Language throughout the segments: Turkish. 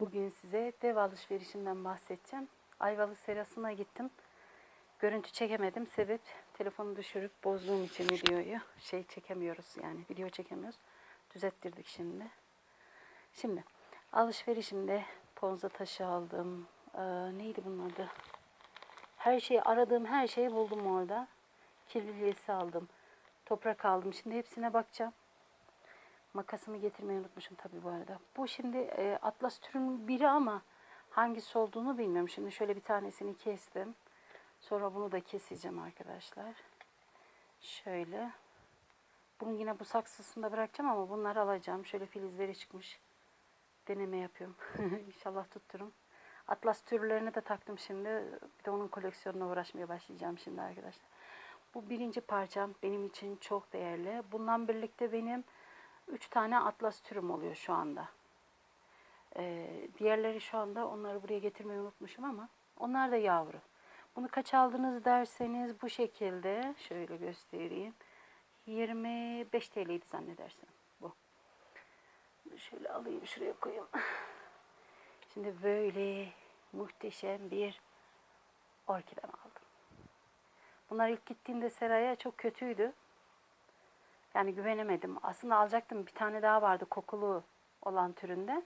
Bugün size dev alışverişinden bahsedeceğim. Ayvalık serasına gittim. Görüntü çekemedim. Sebep telefonu düşürüp bozduğum için videoyu şey çekemiyoruz yani video çekemiyoruz. Düzelttirdik şimdi. Şimdi alışverişimde ponza taşı aldım. Ee, neydi bunun adı? Her şeyi aradığım her şeyi buldum orada. Kirliliğesi aldım. Toprak aldım. Şimdi hepsine bakacağım. Makasımı getirmeyi unutmuşum tabii bu arada. Bu şimdi e, atlas türünün biri ama hangisi olduğunu bilmiyorum. Şimdi şöyle bir tanesini kestim. Sonra bunu da keseceğim arkadaşlar. Şöyle. Bunu yine bu saksısında bırakacağım ama bunları alacağım. Şöyle filizleri çıkmış. Deneme yapıyorum. İnşallah tutturum. Atlas türlerini de taktım şimdi. Bir de onun koleksiyonuna uğraşmaya başlayacağım şimdi arkadaşlar. Bu birinci parçam benim için çok değerli. Bundan birlikte benim 3 tane atlas türüm oluyor şu anda. Ee, diğerleri şu anda onları buraya getirmeyi unutmuşum ama onlar da yavru. Bunu kaç aldınız derseniz bu şekilde şöyle göstereyim. 25 TL'ydi zannedersem bu. Şöyle alayım şuraya koyayım. Şimdi böyle muhteşem bir orkidem aldım. Bunlar ilk gittiğimde seraya çok kötüydü. Yani güvenemedim. Aslında alacaktım. Bir tane daha vardı kokulu olan türünde.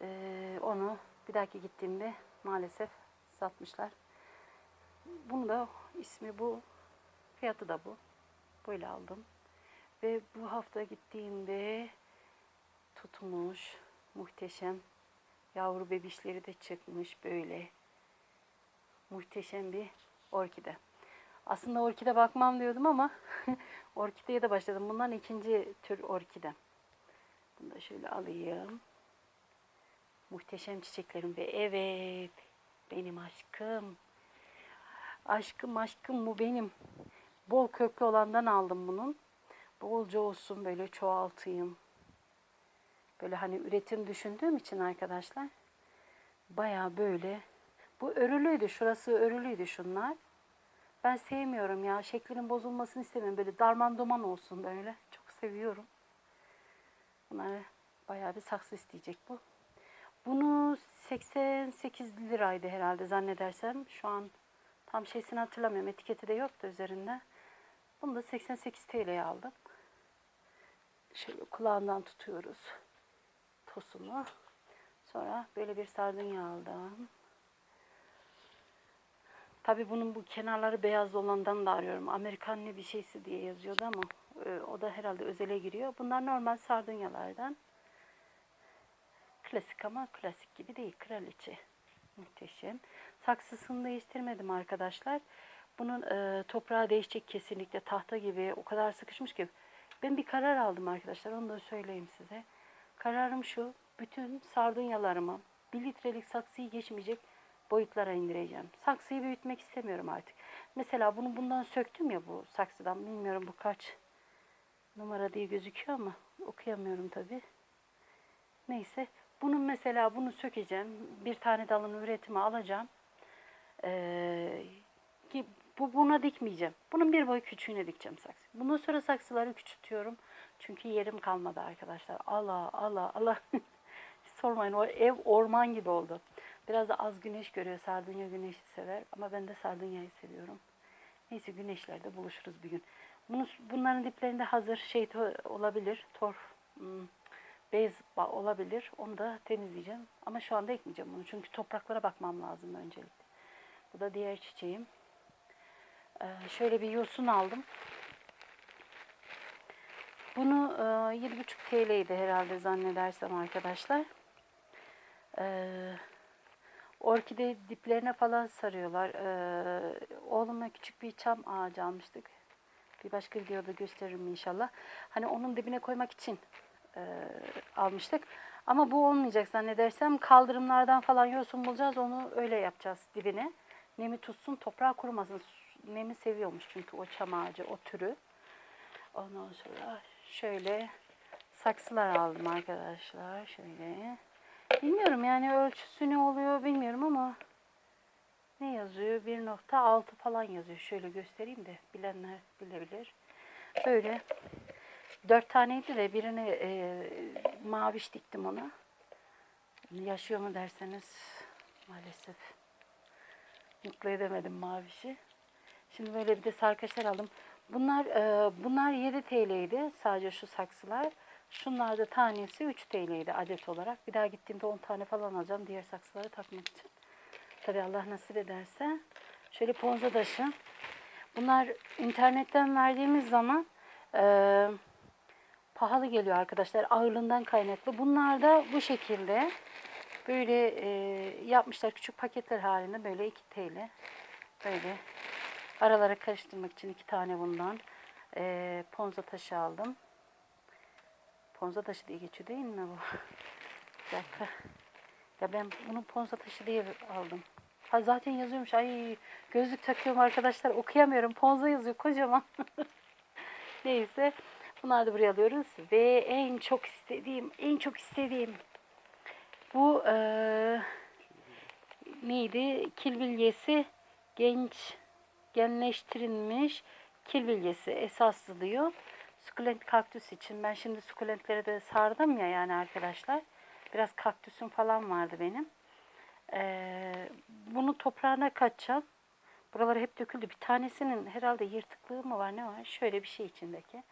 Ee, onu bir dahaki gittiğimde maalesef satmışlar. Bunu da ismi bu. Fiyatı da bu. Böyle aldım. Ve bu hafta gittiğimde tutmuş. Muhteşem. Yavru bebişleri de çıkmış böyle. Muhteşem bir orkide. Aslında orkide bakmam diyordum ama orkideye de başladım. Bundan ikinci tür orkide. Bunu da şöyle alayım. Muhteşem çiçeklerim ve evet benim aşkım. Aşkım aşkım bu benim. Bol köklü olandan aldım bunun. Bolca olsun böyle çoğaltayım. Böyle hani üretim düşündüğüm için arkadaşlar. Baya böyle. Bu örülüydü. Şurası örülüydü şunlar. Ben sevmiyorum ya. Şeklinin bozulmasını istemiyorum. Böyle darman duman olsun böyle. Çok seviyorum. Bunlar bayağı bir saksı isteyecek bu. Bunu 88 liraydı herhalde zannedersem. Şu an tam şeysini hatırlamıyorum. Etiketi de yoktu üzerinde. Bunu da 88 TL'ye aldım. Şöyle kulağından tutuyoruz tosunu. Sonra böyle bir sardunya aldım. Tabii bunun bu kenarları beyaz olandan da arıyorum. Amerikan ne bir şeysi diye yazıyordu ama e, o da herhalde özele giriyor. Bunlar normal sardunyalardan. Klasik ama klasik gibi değil. Kraliçe. Muhteşem. Saksısını değiştirmedim arkadaşlar. Bunun e, toprağı değişecek kesinlikle. Tahta gibi o kadar sıkışmış ki. Ben bir karar aldım arkadaşlar. Onu da söyleyeyim size. Kararım şu. Bütün sardunyalarımı bir litrelik saksıyı geçmeyecek boyutlara indireceğim. Saksıyı büyütmek istemiyorum artık. Mesela bunu bundan söktüm ya bu saksıdan. Bilmiyorum bu kaç numara diye gözüküyor ama okuyamıyorum tabi. Neyse. Bunun mesela bunu sökeceğim. Bir tane dalın üretimi alacağım. Ee, ki bu buna dikmeyeceğim. Bunun bir boy küçüğüne dikeceğim saksı. Bundan sonra saksıları küçültüyorum. Çünkü yerim kalmadı arkadaşlar. Allah Allah Allah. Sormayın o ev orman gibi oldu. Biraz da az güneş görüyor. Sardunya güneşi sever. Ama ben de sardunyayı seviyorum. Neyse güneşlerde buluşuruz bir gün. Bunu, bunların diplerinde hazır şey olabilir. Torf, hmm, bez olabilir. Onu da temizleyeceğim. Ama şu anda ekmeyeceğim bunu. Çünkü topraklara bakmam lazım öncelikle. Bu da diğer çiçeğim. Ee, şöyle bir yosun aldım. Bunu e, 7,5 TL'ydi herhalde zannedersem arkadaşlar. Eee Orkide diplerine falan sarıyorlar. Ee, oğluma küçük bir çam ağacı almıştık. Bir başka videoda gösteririm inşallah. Hani onun dibine koymak için e, almıştık. Ama bu olmayacak zannedersem. Kaldırımlardan falan yosun bulacağız. Onu öyle yapacağız dibine. Nemi tutsun, toprağı kurumasın. Nemi seviyormuş çünkü o çam ağacı, o türü. Ondan sonra şöyle saksılar aldım arkadaşlar. Şöyle. Bilmiyorum yani ölçüsü ne oluyor bilmiyorum ama ne yazıyor? 1.6 falan yazıyor. Şöyle göstereyim de bilenler bilebilir. Böyle dört taneydi de birini e, maviş diktim ona. Yaşıyor mu derseniz maalesef mutlu edemedim mavişi. Şimdi böyle bir de sarkaçlar aldım. Bunlar e, bunlar 7 TL'ydi sadece şu saksılar. Şunlar da tanesi 3 TL'ydi adet olarak. Bir daha gittiğimde 10 tane falan alacağım diğer saksıları takmak için. Tabi Allah nasip ederse. Şöyle ponza taşı. Bunlar internetten verdiğimiz zaman e, pahalı geliyor arkadaşlar. Ağırlığından kaynaklı. Bunlar da bu şekilde böyle e, yapmışlar küçük paketler halinde böyle 2 TL. Böyle aralara karıştırmak için iki tane bundan e, ponza taşı aldım. Ponza taşı diye geçiyor değil mi bu? Bir dakika. Ya ben bunu ponza taşı diye aldım. Ha zaten yazıyormuş. Ay gözlük takıyorum arkadaşlar. Okuyamıyorum. Ponza yazıyor kocaman. Neyse. Bunları da buraya alıyoruz. Ve en çok istediğim, en çok istediğim bu eee neydi? Kil bilyesi genç genleştirilmiş kil bilyesi esaslı diyor. Sukulent kaktüs için. Ben şimdi sukulentlere de sardım ya yani arkadaşlar. Biraz kaktüsüm falan vardı benim. Ee, bunu toprağına katacağım. Buraları hep döküldü. Bir tanesinin herhalde yırtıklığı mı var ne var? Şöyle bir şey içindeki.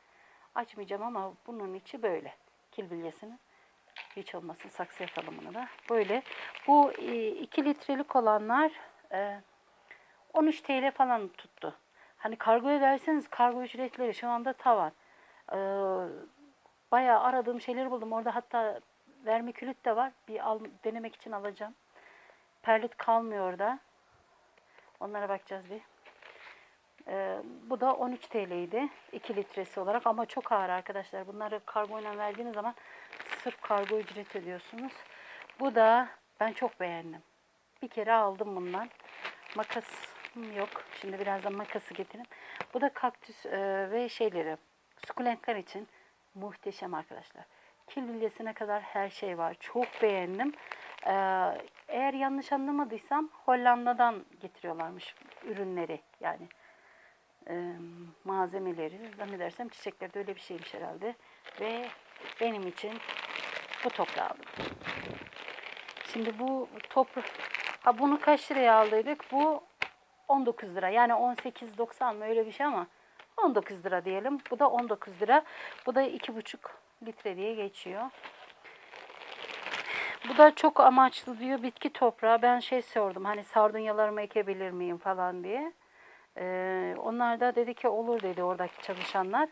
Açmayacağım ama bunun içi böyle. Kil bilyesinin. Hiç olmasın saksı yakalım bunu da. Böyle. Bu 2 litrelik olanlar e, 13 TL falan tuttu. Hani kargo ederseniz kargo ücretleri şu anda tavan. Ee, bayağı aradığım şeyleri buldum. Orada hatta vermikülit de var. Bir al, denemek için alacağım. Perlit kalmıyor orada. Onlara bakacağız bir. Ee, bu da 13 TL'ydi. 2 litresi olarak ama çok ağır arkadaşlar. Bunları kargoyla verdiğiniz zaman sırf kargo ücret ödüyorsunuz. Bu da ben çok beğendim. Bir kere aldım bundan. Makasım yok. Şimdi birazdan makası getireyim. Bu da kaktüs e, ve şeyleri sukulentler için muhteşem arkadaşlar. Kil bilyesine kadar her şey var. Çok beğendim. Ee, eğer yanlış anlamadıysam Hollanda'dan getiriyorlarmış ürünleri yani e, malzemeleri. Zannedersem çiçekler de öyle bir şeymiş herhalde. Ve benim için bu toprağı aldım. Şimdi bu toprak ha bunu kaç liraya aldıydık? Bu 19 lira. Yani 18.90 mı öyle bir şey ama 19 lira diyelim. Bu da 19 lira. Bu da 2,5 litre diye geçiyor. Bu da çok amaçlı diyor bitki toprağı. Ben şey sordum hani sardunyalarımı ekebilir miyim falan diye. Ee, onlar da dedi ki olur dedi oradaki çalışanlar.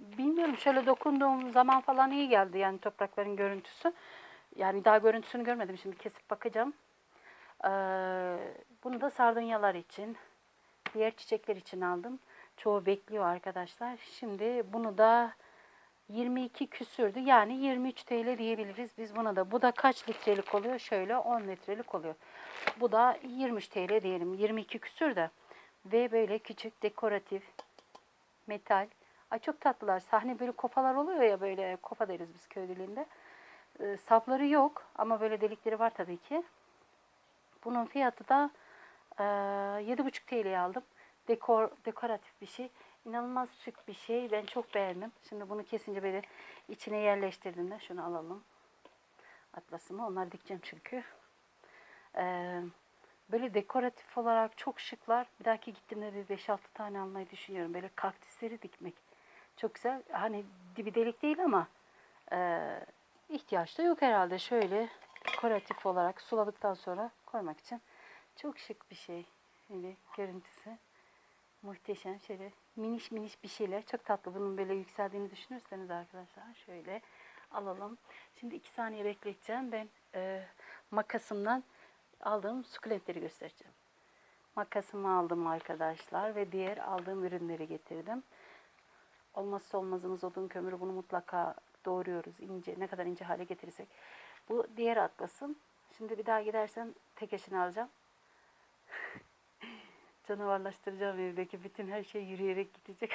Bilmiyorum şöyle dokunduğum zaman falan iyi geldi yani toprakların görüntüsü. Yani daha görüntüsünü görmedim şimdi kesip bakacağım. Ee, bunu da sardunyalar için, diğer çiçekler için aldım. Çoğu bekliyor arkadaşlar. Şimdi bunu da 22 küsürdü. Yani 23 TL diyebiliriz biz buna da. Bu da kaç litrelik oluyor? Şöyle 10 litrelik oluyor. Bu da 23 TL diyelim. 22 küsür de. Ve böyle küçük dekoratif metal. Ay çok tatlılar. Sahne böyle kofalar oluyor ya böyle kofa deriz biz köy dilinde. Ee, sapları yok ama böyle delikleri var tabii ki. Bunun fiyatı da e, 7,5 TL'ye aldım. Dekor, dekoratif bir şey. İnanılmaz şık bir şey. Ben çok beğendim. Şimdi bunu kesince böyle içine yerleştirdiğimde şunu alalım. Atlasımı. Onları dikeceğim çünkü. Ee, böyle dekoratif olarak çok şıklar. Bir dahaki gittiğimde bir 5-6 tane almayı düşünüyorum. Böyle kaktüsleri dikmek. Çok güzel. Hani dibi delik değil ama e, ihtiyaç da yok herhalde. Şöyle dekoratif olarak suladıktan sonra koymak için çok şık bir şey. Böyle görüntüsü. Muhteşem şöyle miniş miniş bir şeyler. Çok tatlı. Bunun böyle yükseldiğini düşünürseniz arkadaşlar şöyle alalım. Şimdi iki saniye bekleteceğim. Ben e, makasımdan aldığım sukulentleri göstereceğim. Makasımı aldım arkadaşlar ve diğer aldığım ürünleri getirdim. Olmazsa olmazımız odun kömürü. Bunu mutlaka doğruyoruz. ince ne kadar ince hale getirirsek. Bu diğer atlasım. Şimdi bir daha gidersem tek eşini alacağım. Canavarlaştıracağım evdeki bütün her şey yürüyerek gidecek.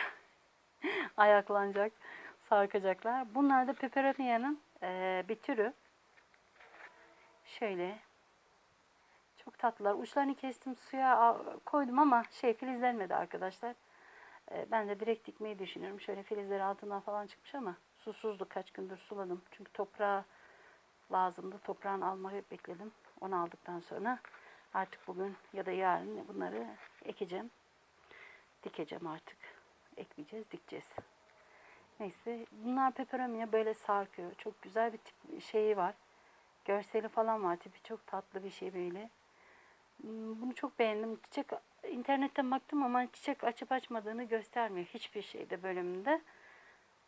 Ayaklanacak, sarkacaklar. Bunlar da peperonia'nın e, bir türü. Şöyle. Çok tatlılar. Uçlarını kestim suya koydum ama şey filizlenmedi arkadaşlar. E, ben de direkt dikmeyi düşünüyorum. Şöyle filizleri altından falan çıkmış ama susuzdu kaç gündür suladım. Çünkü toprağı lazımdı. Toprağını almayı bekledim. Onu aldıktan sonra artık bugün ya da yarın bunları ekeceğim. Dikeceğim artık. Ekleyeceğiz, dikeceğiz. Neyse bunlar peperomia böyle sarkıyor. Çok güzel bir tip şeyi var. Görseli falan var. Tipi çok tatlı bir şey böyle. Hmm, Bunu çok beğendim. Çiçek internetten baktım ama çiçek açıp açmadığını göstermiyor hiçbir şeyde bölümünde.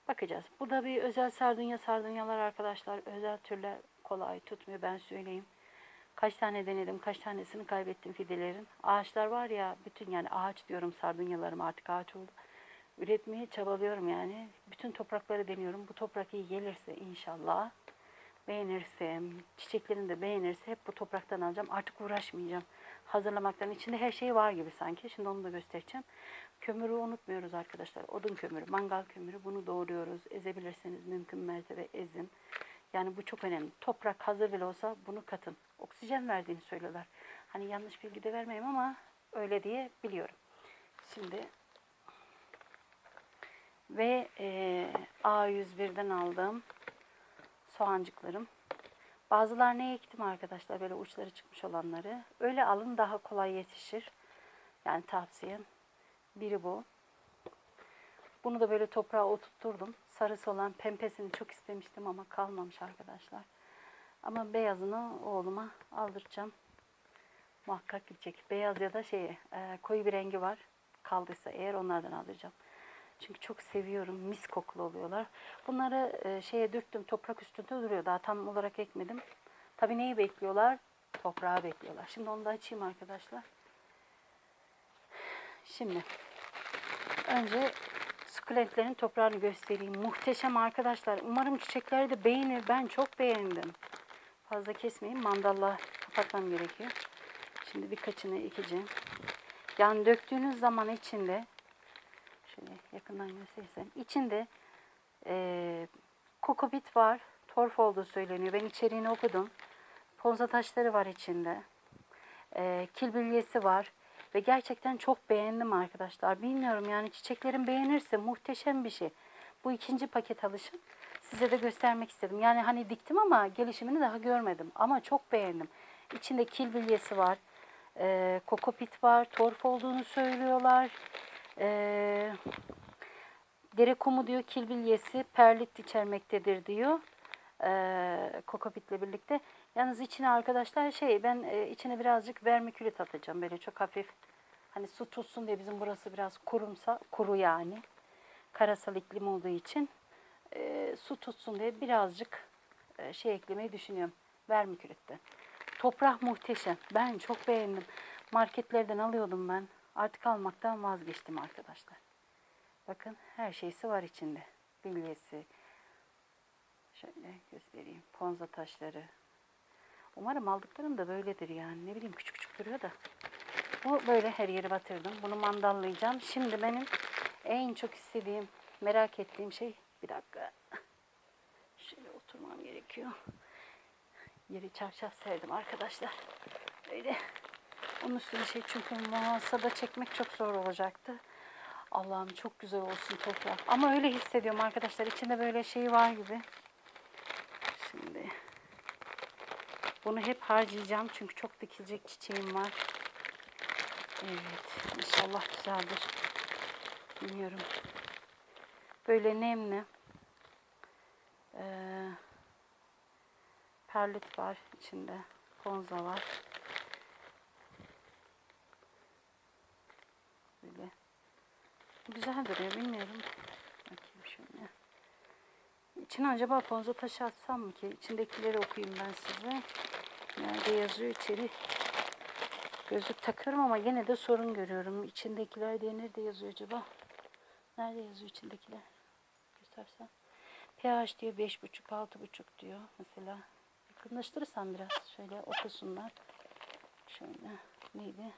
Bakacağız. Bu da bir özel sardunya sardunyalar arkadaşlar. Özel türler kolay tutmuyor ben söyleyeyim. Kaç tane denedim, kaç tanesini kaybettim fidelerin. Ağaçlar var ya, bütün yani ağaç diyorum sardunyalarım artık ağaç oldu. Üretmeye çabalıyorum yani. Bütün toprakları deniyorum. Bu toprak iyi gelirse inşallah beğenirsem, çiçeklerini de beğenirse hep bu topraktan alacağım. Artık uğraşmayacağım. Hazırlamaktan içinde her şey var gibi sanki. Şimdi onu da göstereceğim. Kömürü unutmuyoruz arkadaşlar. Odun kömürü, mangal kömürü bunu doğruyoruz. Ezebilirseniz mümkün mertebe ezin. Yani bu çok önemli. Toprak hazır bile olsa bunu katın. Oksijen verdiğini söylüyorlar. Hani yanlış bilgi de vermeyeyim ama öyle diye biliyorum. Şimdi ve eee A101'den aldığım soğancıklarım. Bazılarını ektim arkadaşlar böyle uçları çıkmış olanları. Öyle alın daha kolay yetişir. Yani tavsiyem. Biri bu. Bunu da böyle toprağa oturtturdum. Sarısı olan pembesini çok istemiştim ama kalmamış arkadaşlar. Ama beyazını oğluma aldıracağım. Muhakkak gidecek. Beyaz ya da şey e, koyu bir rengi var. Kaldıysa eğer onlardan alacağım. Çünkü çok seviyorum. Mis kokulu oluyorlar. Bunları e, şeye dürttüm. Toprak üstünde duruyor. Daha tam olarak ekmedim. Tabii neyi bekliyorlar? Toprağı bekliyorlar. Şimdi onu da açayım arkadaşlar. Şimdi önce sukulentlerin toprağını göstereyim. Muhteşem arkadaşlar. Umarım çiçekleri de beğenir. Ben çok beğendim. Fazla kesmeyeyim. Mandalla kapatmam gerekiyor. Şimdi birkaçını ekeceğim. Yani döktüğünüz zaman içinde şöyle yakından gösterirsem içinde eee kokobit var. Torf olduğu söyleniyor. Ben içeriğini okudum. Ponza taşları var içinde. Eee kilbilyesi var. Ve gerçekten çok beğendim arkadaşlar. Bilmiyorum yani çiçeklerin beğenirse muhteşem bir şey. Bu ikinci paket alışım. Size de göstermek istedim. Yani hani diktim ama gelişimini daha görmedim. Ama çok beğendim. İçinde kilbilyesi var. Eee kokopit var. Torf olduğunu söylüyorlar. Eee dere kumu diyor kilbilyesi perlit içermektedir diyor. Eee kokopitle birlikte. Yalnız içine arkadaşlar şey ben e, içine birazcık vermikülit atacağım böyle çok hafif. Hani su tutsun diye bizim burası biraz kurumsa kuru yani. Karasal iklim olduğu için e, su tutsun diye birazcık e, şey eklemeyi düşünüyorum. Vermikülitte. Toprak muhteşem. Ben çok beğendim. Marketlerden alıyordum ben. Artık almaktan vazgeçtim arkadaşlar. Bakın her şeysi var içinde. Bilyesi. Şöyle göstereyim. Ponza taşları. Umarım aldıklarım da böyledir yani. Ne bileyim küçük küçük duruyor da. Bu böyle her yeri batırdım. Bunu mandallayacağım. Şimdi benim en çok istediğim, merak ettiğim şey bir dakika. Şöyle oturmam gerekiyor. Yeri çarşaf serdim arkadaşlar. Böyle. Onun üstüne şey çünkü masada çekmek çok zor olacaktı. Allah'ım çok güzel olsun toprak. Ama öyle hissediyorum arkadaşlar. İçinde böyle şey var gibi. Şimdi bunu hep harcayacağım çünkü çok dikilecek çiçeğim var. Evet, inşallah güzeldir. Bilmiyorum. Böyle nemli. Ee, perlit var içinde. Ponza var. Böyle. Güzel duruyor bilmiyorum. İçine acaba ponza taşı atsam mı ki? İçindekileri okuyayım ben size. Nerede yazıyor içeri? Gözlük takıyorum ama yine de sorun görüyorum. İçindekiler diye nerede yazıyor acaba? Nerede yazıyor içindekiler? Göstersem. pH diyor 5,5 6,5 diyor mesela. Yakınlaştırırsam biraz şöyle okusunlar. Şöyle neydi?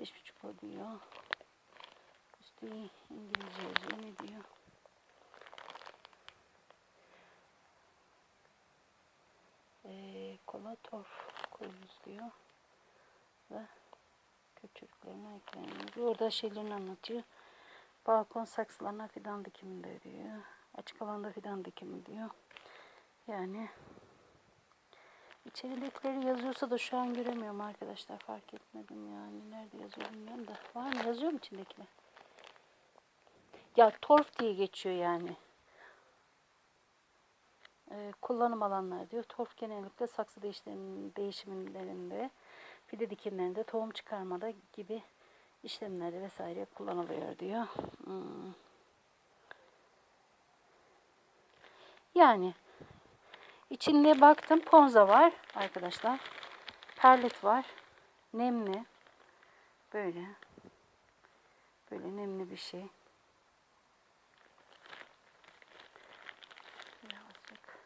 5,5 o diyor. Üstü İngilizce yazıyor ne diyor? Ee, kola torf koyuyoruz diyor. Ve kökçülüklerine ekleniyor. Orada şeylerini anlatıyor. Balkon saksılarına fidan dikiminde diyor. Açık alanda fidan dikimi diyor. Yani İçeridekileri yazıyorsa da şu an göremiyorum arkadaşlar. Fark etmedim yani. Nerede yazıyor bilmiyorum da. Var mı? Yazıyor mu içindekiler? Ya torf diye geçiyor yani. Ee, kullanım alanları diyor. Torf genellikle saksı değişim, değişimlerinde, fide dikimlerinde, tohum çıkarmada gibi işlemlerde vesaire kullanılıyor diyor. Hmm. Yani içinde baktım ponza var arkadaşlar. Perlit var. Nemli. Böyle. Böyle nemli bir şey. Birazcık.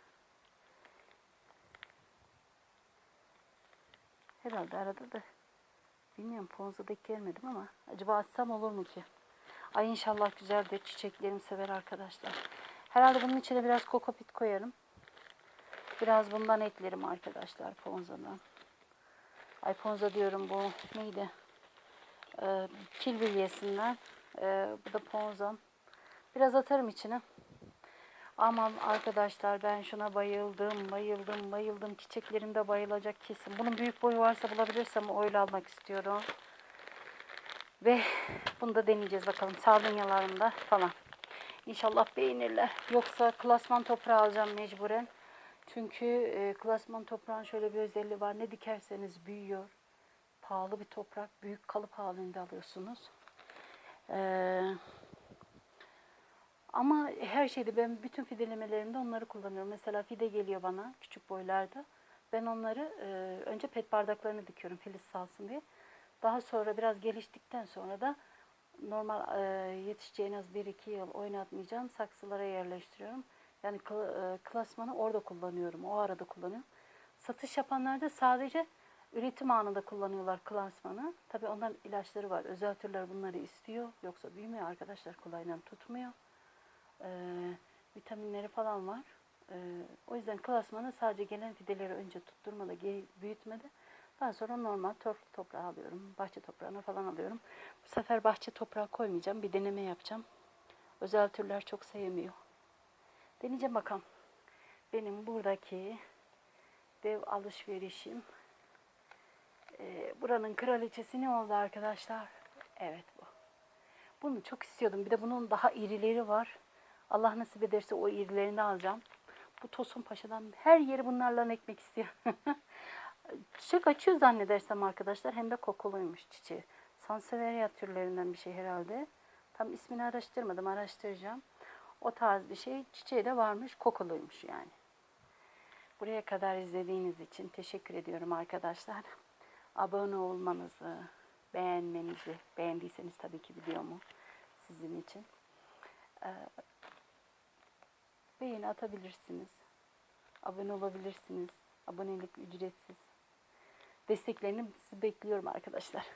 Herhalde arada da bilmiyorum ponza denk gelmedim ama acaba açsam olur mu ki? Ay inşallah güzeldir. Çiçeklerim sever arkadaşlar. Herhalde bunun içine biraz kokopit koyarım. Biraz bundan eklerim arkadaşlar ponzadan. Ay ponza diyorum bu neydi? Ee, kil bilyesinden. Ee, bu da ponzam. Biraz atarım içine. Aman arkadaşlar ben şuna bayıldım, bayıldım, bayıldım. Çiçeklerim de bayılacak kesin. Bunun büyük boyu varsa bulabilirsem öyle almak istiyorum. Ve bunu da deneyeceğiz bakalım sardunyalarında falan. İnşallah beğenirler. Yoksa klasman toprağı alacağım mecburen. Çünkü e, klasman toprağın şöyle bir özelliği var. Ne dikerseniz büyüyor. Pahalı bir toprak. Büyük kalıp halinde alıyorsunuz. Eee ama her şeyde ben bütün fidelemelerimde onları kullanıyorum. Mesela fide geliyor bana küçük boylarda. Ben onları e, önce pet bardaklarını dikiyorum filiz salsın diye. Daha sonra biraz geliştikten sonra da normal e, yetişeceği en az 1-2 yıl oynatmayacağım saksılara yerleştiriyorum. Yani kla- e, klasmanı orada kullanıyorum. O arada kullanıyorum. Satış yapanlar da sadece üretim anında kullanıyorlar klasmanı. Tabii onların ilaçları var. Özel türler bunları istiyor. Yoksa büyümüyor arkadaşlar kolayla tutmuyor e, vitaminleri falan var. E, o yüzden klasmanı sadece gelen fideleri önce tutturmada, büyütmede daha sonra normal torf toprağı alıyorum. Bahçe toprağına falan alıyorum. Bu sefer bahçe toprağı koymayacağım. Bir deneme yapacağım. Özel türler çok sevmiyor. Deneyeceğim bakalım. Benim buradaki dev alışverişim. E, buranın kraliçesi ne oldu arkadaşlar? Evet bu. Bunu çok istiyordum. Bir de bunun daha irileri var. Allah nasip ederse o irilerini alacağım. Bu Tosun Paşa'dan her yeri bunlarla ekmek istiyor. Çiçek açıyor zannedersem arkadaşlar. Hem de kokuluymuş çiçeği. Sansevieria türlerinden bir şey herhalde. Tam ismini araştırmadım. Araştıracağım. O tarz bir şey. Çiçeği de varmış. Kokuluymuş yani. Buraya kadar izlediğiniz için teşekkür ediyorum arkadaşlar. Abone olmanızı, beğenmenizi, beğendiyseniz tabii ki videomu sizin için. Ee, beğeni atabilirsiniz. Abone olabilirsiniz. Abonelik ücretsiz. Desteklerini sizi bekliyorum arkadaşlar.